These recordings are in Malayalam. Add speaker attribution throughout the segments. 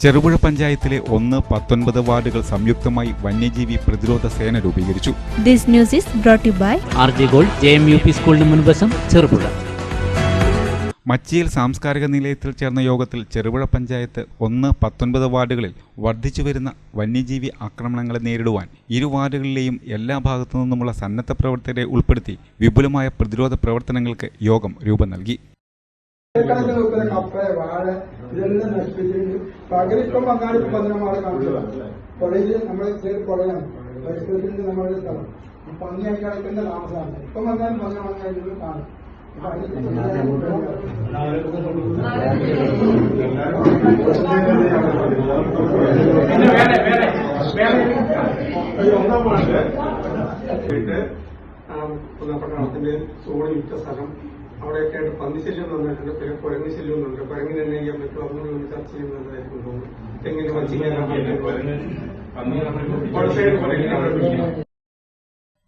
Speaker 1: ചെറുപുഴ പഞ്ചായത്തിലെ ഒന്ന് പത്തൊൻപത് വാർഡുകൾ സംയുക്തമായി വന്യജീവി പ്രതിരോധ സേന രൂപീകരിച്ചു.
Speaker 2: This news is brought by by
Speaker 3: R J gold J M U P സ്കൂളിന് മുൻവശം ചെറുപുഴ.
Speaker 1: മച്ചിയിൽ സാംസ്കാരിക നിലയത്തിൽ ചേർന്ന യോഗത്തിൽ ചെറുപുഴ പഞ്ചായത്ത് ഒന്ന് പത്തൊൻപത് വാർഡുകളിൽ വർദ്ധിച്ചു വരുന്ന വന്യജീവി ആക്രമണങ്ങളെ നേരിടുവാൻ ഇരു വാർഡുകളിലെയും എല്ലാ ഭാഗത്തു നിന്നുമുള്ള സന്നദ്ധ പ്രവർത്തകരെ ഉൾപ്പെടുത്തി വിപുലമായ പ്രതിരോധ പ്രവർത്തനങ്ങൾക്ക് യോഗം രൂപം നൽകി.
Speaker 4: വാഴ ഇതെല്ലാം നശിപ്പിച്ചിട്ടുണ്ട് പകലിപ്പം അങ്ങാടി പതിനമാറ് കാണിച്ചത് പുഴയിൽ നമ്മൾ ചെറിയ പുഴയാണ് പരിസ്ഥിതിന്റെ നമ്മളുടെ സ്ഥലം പന്നിയായി കിടക്കുന്ന താമസമാണ് ഇപ്പം വന്നാലും പതിനമാറ് കാണും
Speaker 5: ഒന്നാം സോണി വിറ്റ സ്ഥലം അവിടെയൊക്കെ ആയിട്ട് പന്നിശല്യം നന്നായിട്ടുണ്ട് പിന്നെ കുരങ്ങ് ശല്യം ഒന്നുണ്ട് കുരങ്ങിന് തന്നെ ചെയ്യാൻ പറ്റും അതൊന്നും നമ്മൾ ചർച്ച ചെയ്യുന്നതായിരിക്കും തോന്നുന്നു. തെങ്ങിന് വച്ചിങ്ങനെ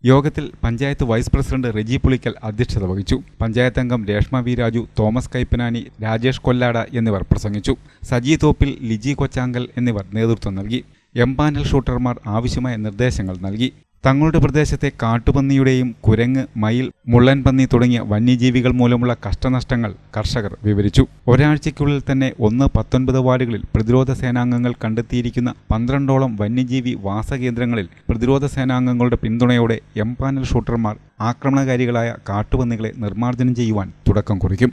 Speaker 1: യോഗത്തിൽ പഞ്ചായത്ത് വൈസ് പ്രസിഡന്റ് റെജി പുളിക്കൽ അധ്യക്ഷത വഹിച്ചു. പഞ്ചായത്ത് അംഗം രേഷ്മ വി രാജു തോമസ് കൈപ്പനാനി രാജേഷ് കൊല്ലാട എന്നിവർ പ്രസംഗിച്ചു. സജി തോപ്പിൽ ലിജി കൊച്ചാങ്കൽ എന്നിവർ നേതൃത്വം നൽകി. എംപാനൽ ഷൂട്ടർമാർ ആവശ്യമായ നിർദ്ദേശങ്ങൾ നൽകി. തങ്ങളുടെ പ്രദേശത്തെ കാട്ടുപന്നിയുടെയും കുരങ്ങ് മയിൽ മുള്ളൻ പന്നി തുടങ്ങിയ വന്യജീവികൾ മൂലമുള്ള കഷ്ടനഷ്ടങ്ങൾ കർഷകർ വിവരിച്ചു. ഒരാഴ്ചയ്ക്കുള്ളിൽ തന്നെ ഒന്ന് പത്തൊൻപത് വാർഡുകളിൽ പ്രതിരോധ സേനാംഗങ്ങൾ കണ്ടെത്തിയിരിക്കുന്ന പന്ത്രണ്ടോളം വന്യജീവി വാസകേന്ദ്രങ്ങളിൽ പ്രതിരോധ സേനാംഗങ്ങളുടെ പിന്തുണയോടെ എംപാനൽ ഷൂട്ടർമാർ ആക്രമണകാരികളായ കാട്ടുപന്നികളെ നിർമ്മാർജനം ചെയ്യുവാൻ തുടക്കം കുറിക്കും.